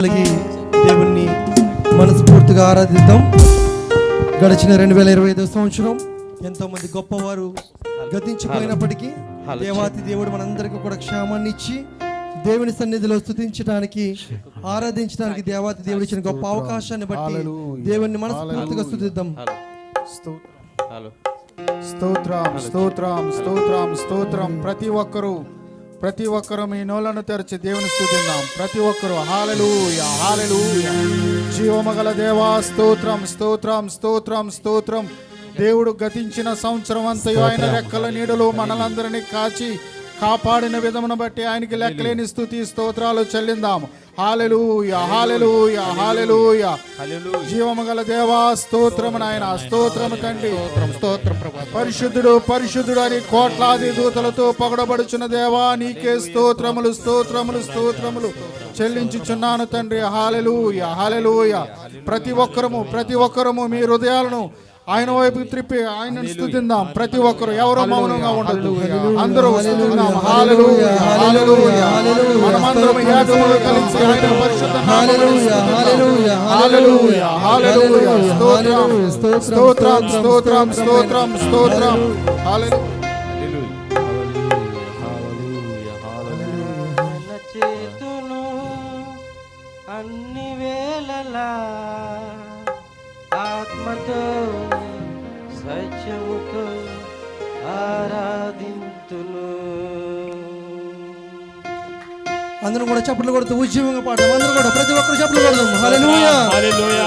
కలిగి దేవుణ్ణి మనస్ఫూర్తిగా ఆరాధిద్దాం. గడిచిన రెండు వేల ఇరవై ఐదో సంవత్సరం ఎంతో మంది గొప్పవారు గతించిపోయినప్పటికీ దేవాతి దేవుడు మనందరికీ కూడా క్షేమాన్ని ఇచ్చి దేవుని సన్నిధిలో స్థుతించడానికి ఆరాధించడానికి దేవాతి దేవుడు ఇచ్చిన గొప్ప అవకాశాన్ని బట్టి దేవుణ్ణి మనస్ఫూర్తిగా స్థుతిద్దాం స్తోత్రం స్తోత్రం స్తోత్రం స్తోత్రం. ప్రతి ఒక్కరూ ప్రతి ఒక్కరూ మీ నోలను తెరిచి దేవుని స్తుతిద్దాం ప్రతి ఒక్కరూ హాలెలూయా హాలెలూయా. జీవమగల దేవా స్తోత్రం స్తోత్రం స్తోత్రం స్తోత్రం. దేవుడు గతించిన సంవత్సరం అంతయు ఆయన రెక్కల నీడలో మనలందరినీ కాచి కాపాడిన విధమును బట్టి ఆయనకి లెక్కలేని స్థుతి స్తోత్రాలు చెల్లిందాము. హాలెలూయా హాలెలూయా హాలెలూయా జీవము గల దేవా స్తోత్రము నాయన స్తోత్రము తండ్రి. స్తోత్రం పరిశుద్ధుడు పరిశుద్ధుడు అని కోట్లాది దూతలతో పొగడబడుచున్న దేవా నీకే స్తోత్రములు స్తోత్రములు స్తోత్రములు చెల్లించుచున్నాను తండ్రి. హాలెలూయ హాలెలూయ ప్రతి ఒక్కరము ప్రతి ఒక్కరము మీ హృదయాలను ఆయన వైపు త్రిప్పి ఆయనను స్తుతిందాం ప్రతి ఒక్కరు ఎవరు మౌనంగా ఉండదు అందరూ స్తుతిందాం హల్లెలూయా హల్లెలూయా మనమందరం ఏకముగా కలిసి ఆయన పరిశుద్ధ నామమును స్తుతిద్దాం. హల్లెలూయా హల్లెలూయా స్తోత్రం స్తోత్రం స్తోత్రం స్తోత్రం స్తోత్రం హల్లెలూయా మన చేతును అన్ని వేళలా ఆత్మతో సత్యముతో ఆరాధింతును అందరం కూడా చప్పట్లు కొడుతూ ఉద్యమంగా పాడదాం. అందరూ కూడా ప్రతి ఒక్కరు చప్పట్లు కొడదాం. హల్లెలూయా హల్లెలూయా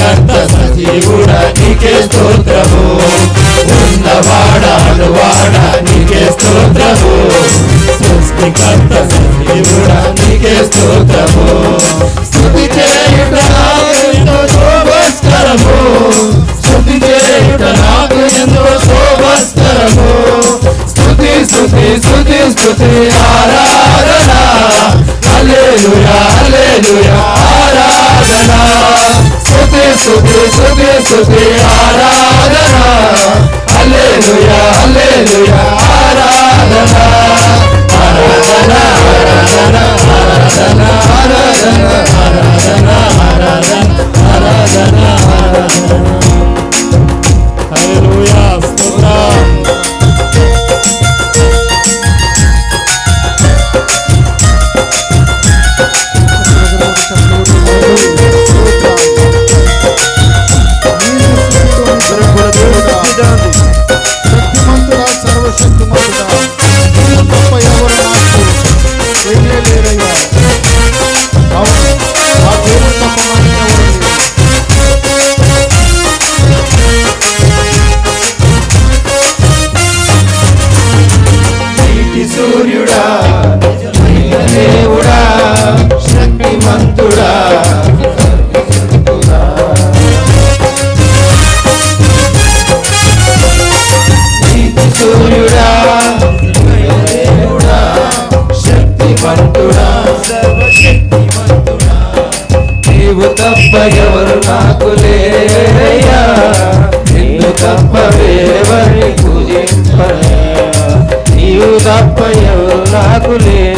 సృష్టికర్త సజీవుడ నీకే స్తోత్రము. ఉన్నవాడ అనువాడ నీకే స్తోత్రము. సృష్టికర్త సజీవుడ నీకే స్తోత్రము. స్థుతి చేయుట నాకు ఎంతో శోభస్కరము. స్థుతి చేయుట నాకు ఎంతో శోభస్కరము. స్థుతి స్థుతి స్థుతి స్థుతి ఆరాధన. అల్లెలుయా అల్లెలుయా ఆరాధన స్తుతి స్తుతి స్తుతి ఆరాధనా హల్లెలూయా హల్లెలూయా ఆరాధనా ఆరాధనా ఆరాధనా ఆరాధనా ఆరాధనా ఆరాధనా ఆరాధనా ఆరాధనా తప్పయో నాకు లేదు.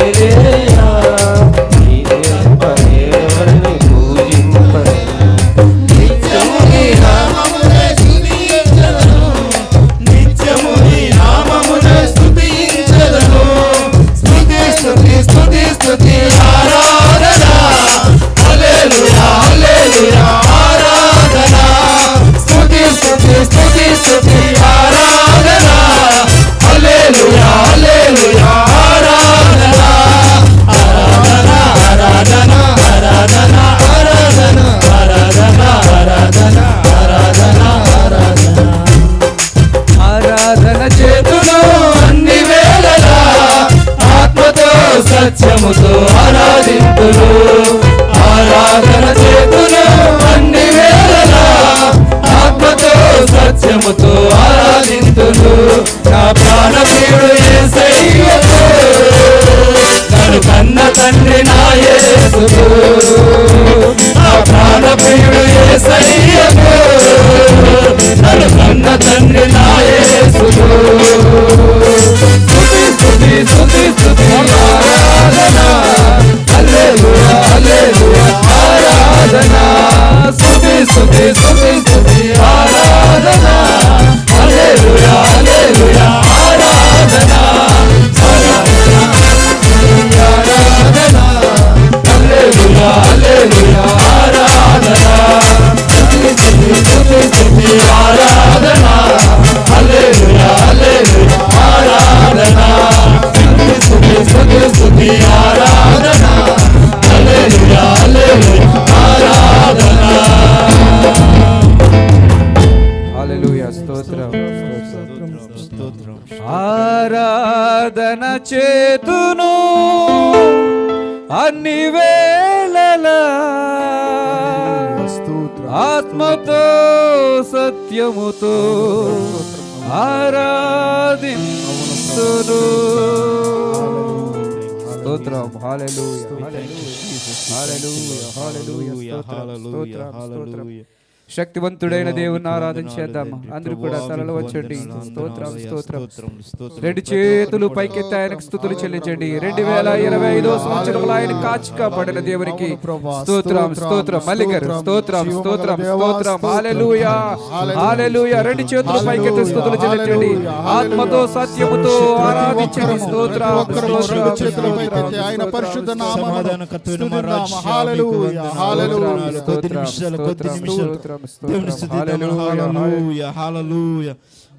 அன்றே చేతును అన్ని వేళల ఆత్మతో సత్యముతో ఆరాధి స్తోత్రం. శక్తివంతుడైన దేవుని ఆరాధించేద్దాం అందరూ కూడా తలలో వచ్చండి స్తోత్రం స్తోత్రం. రెండు చేతులు పైకెత్తి ఆయనకు స్థుతులు చెల్లించండి. రెండు వేల ఇరవై ఐదో సంవత్సరంలో ఆయన కాచి కాపాడిన దేవునికి స్తోత్రం స్తోత్రం మల్లిగారు స్తోత్రం స్తోత్రం. స్తోత్రం హాలెలూయా హాలెలూయా రెండు చేతులు పైకెత్తి స్థుతులు చెల్లించండి. ఆత్మతో సత్యముతో ఆరాధించండి. స్తోత్రం ఆయన పరిశుద్ధ నామమును హల్లెలూయా. వందనాలు. కొద్ది నిమిషాలు కొద్ది నిమిషాలు దేవుని హల్లెలూయా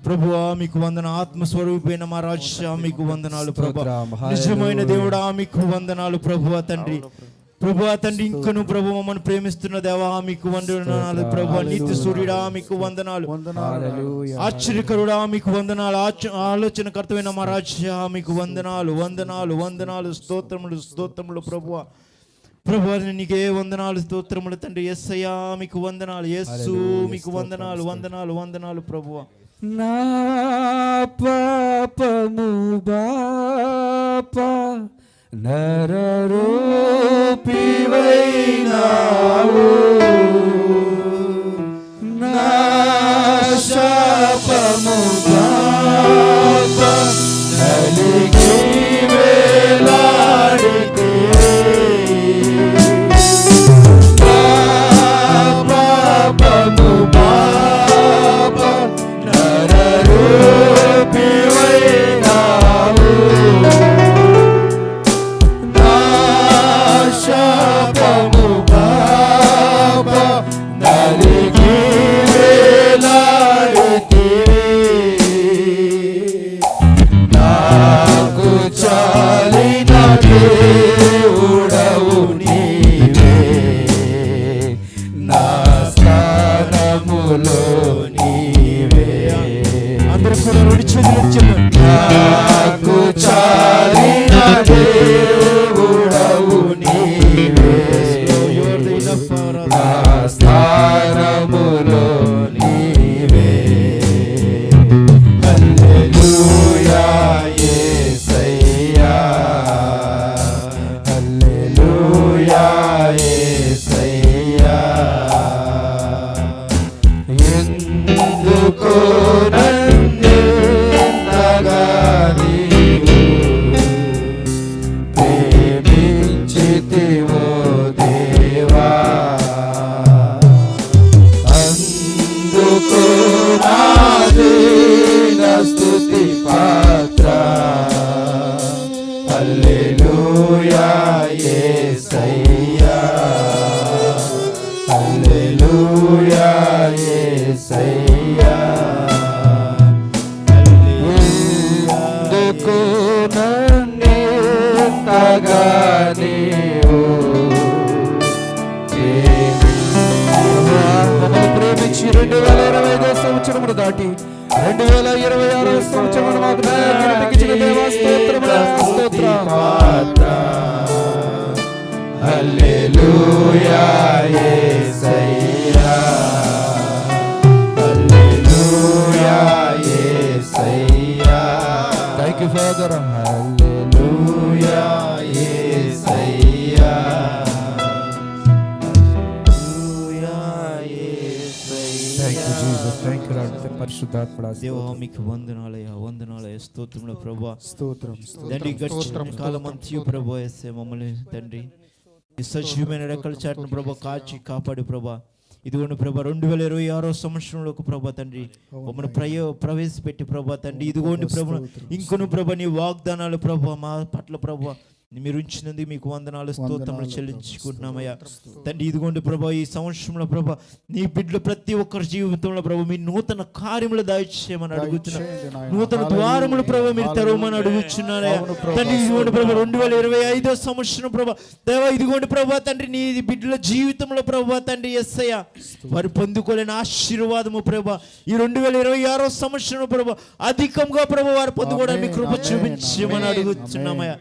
ప్రభువా మీకు వందన ఆత్మస్వరూపైన మా రాజ్య మీకు వందనాలు ప్రభు. నిజమైన దేవుడా మీకు వందనాలు ప్రభువా తండ్రి. ప్రభు. తండ్రి ఇంకను ప్రభు మమ్మల్ని ప్రేమిస్తున్న దేవా మీకు వందనాలు ప్రభు నీతి సూర్యుడా మీకు వందనాలు. ఆశ్చర్యకరుడా మీకు వందనాలు ఆలోచనకర్తమైన మా రాజ్య మీకు వందనాలు వందనాలు వందనాలు స్తోత్రములు స్తోత్రములు ప్రభువ ప్రభు నీకే వందనాలు స్తోత్రములు తండ్రి. ఎస్సయా మీకు వందనాలు ఎస్సు మీకు వందనాలు వందనాలు వందనాలు ప్రభువ. నా పాపము బాప నరూపివైనావు నా శాపము బా అందరూ కూడా రెండు చేతులు చెప్పండి నాకు రెండు వేల ఇరవై ఆరో సంవత్సరం మాకు జ్ఞాపకించిన దేవా స్తోత్రములు, స్తోత్రం. హల్లెలూయా. దేవా మీకు వందనాలయ వందనాలయ స్తోత్రములు ప్రభా. స్తోత్రం తండ్రి గడిచిన కాలం అంతయు ప్రభా ఎస్సే మమ్మల్ని తండ్రి. ఈ సజీవమైన రెక్కల చాటును ప్రభా కాచి కాపాడు ప్రభా. ఇదిగోండి ప్రభా రెండు వేల ఇరవై ఆరో సంవత్సరంలోకి ప్రభా తండ్రి. మమ్మల్ని ప్రయో ప్రవేశపెట్టి ప్రభా తండ్రి. ఇదిగోండి ప్రభా ఇంకొను ప్రభా నీ వాగ్దానాలు ప్రభా మా పట్ల ప్రభా. మీరు ఉంచినందుకు మీకు వందనాలు స్తోత్రములు చెల్లించుకుంటున్నామయ్యా తండ్రి ఇదిగోండి ప్రభా ఈ సంవత్సరంలో ప్రభా నీ బిడ్డలు ప్రతి ఒక్కరి జీవితంలో ప్రభా మీ నూతన కార్యములు దాయిచేయమని అడుగుతున్నా. నూతన ద్వారములు ప్రభా మీరు తెరవమని అడుగుచున్నారయ్యా. తండ్రి ఇదిగోండి ప్రభా రెండు వేల ఇరవై ఐదో సంవత్సరం ప్రభా దేవా ఇదిగోండి ప్రభా తండ్రి నీ బిడ్డల జీవితంలో ప్రభా తండ్రి ఎస్సయ్య వారు పొందుకోలేని ఆశీర్వాదము ప్రభా ఈ రెండు వేల ఇరవై ఆరో సంవత్సరం ప్రభా అధికంగా ప్రభా వారు పొందుకోవడానికి కృప చూపించమని అడుగుతున్నామయ్యా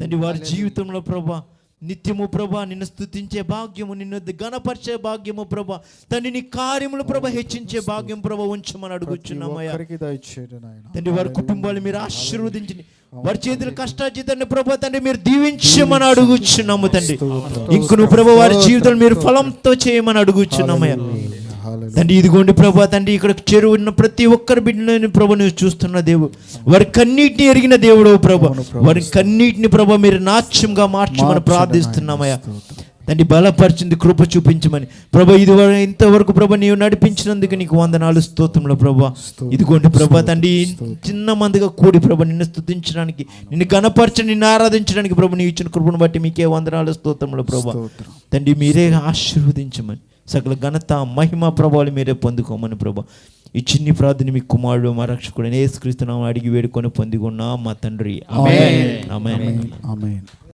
తండ్రి వారి జీవితంలో ప్రభా నిత్యము ప్రభా నిన్ను స్తుతించే భాగ్యము నిన్ను గణపరిచే భాగ్యము ప్రభా తండ్రి నీ కార్యములు ప్రభా హెచ్చించే భాగ్యం ప్రభా ఉంచమని అడుగుచున్నామయ్యా తండ్రి వారి కుటుంబాలు మీరు ఆశీర్వదించండి. వారి చేతులు కష్టార్జితాన్ని ప్రభా తండ్రి మీరు దీవించమని అడుగుచున్నాము తండ్రి. ఇంకొను ప్రభా వారి జీవితాలు మీరు ఫలంతో చేయమని అడుగుచున్నామయ్యా తండ్రి ఇదిగోండి ప్రభా తండ్రి ఇక్కడ చెరువున్న ప్రతి ఒక్కరి బిడ్డని ప్రభు నువ్వు చూస్తున్న దేవుడు. వారి కన్నీటిని ఎరిగిన దేవుడు ప్రభు. వారి కన్నీటిని ప్రభు మీరు నాట్యంగా మార్చమని ప్రార్థిస్తున్నామయ్యా. తండ్రి బలపరిచింది కృప చూపించమని. ప్రభా ఇది వర- ఇంతవరకు ప్రభా నీవు నడిపించినందుకు నీకు వందనాలు స్తోత్రంలో ప్రభా. ఇదిగోండి ప్రభా తండ్రి చిన్న మందిగా కూడి ప్రభా నిన్ను స్తుతించడానికి నిన్ను గణపరచని నిన్ను ఆరాధించడానికి ప్రభు నీవు ఇచ్చిన కృపను బట్టి మీకే వందనాలు స్తోత్రంలో ప్రభా. తండ్రి మీరే ఆశీర్వదించమని. సకల ఘనత మహిమ ప్రభావాలు మీరే పొందుకోమని ప్రభా. ఈ చిన్ని ప్రార్థన మీ కుమారుడు మా రక్షకుడు యేసుక్రీస్తునామం అడిగి వేడుకొని పొందికున్నా మా తండ్రి. ఆమేన్.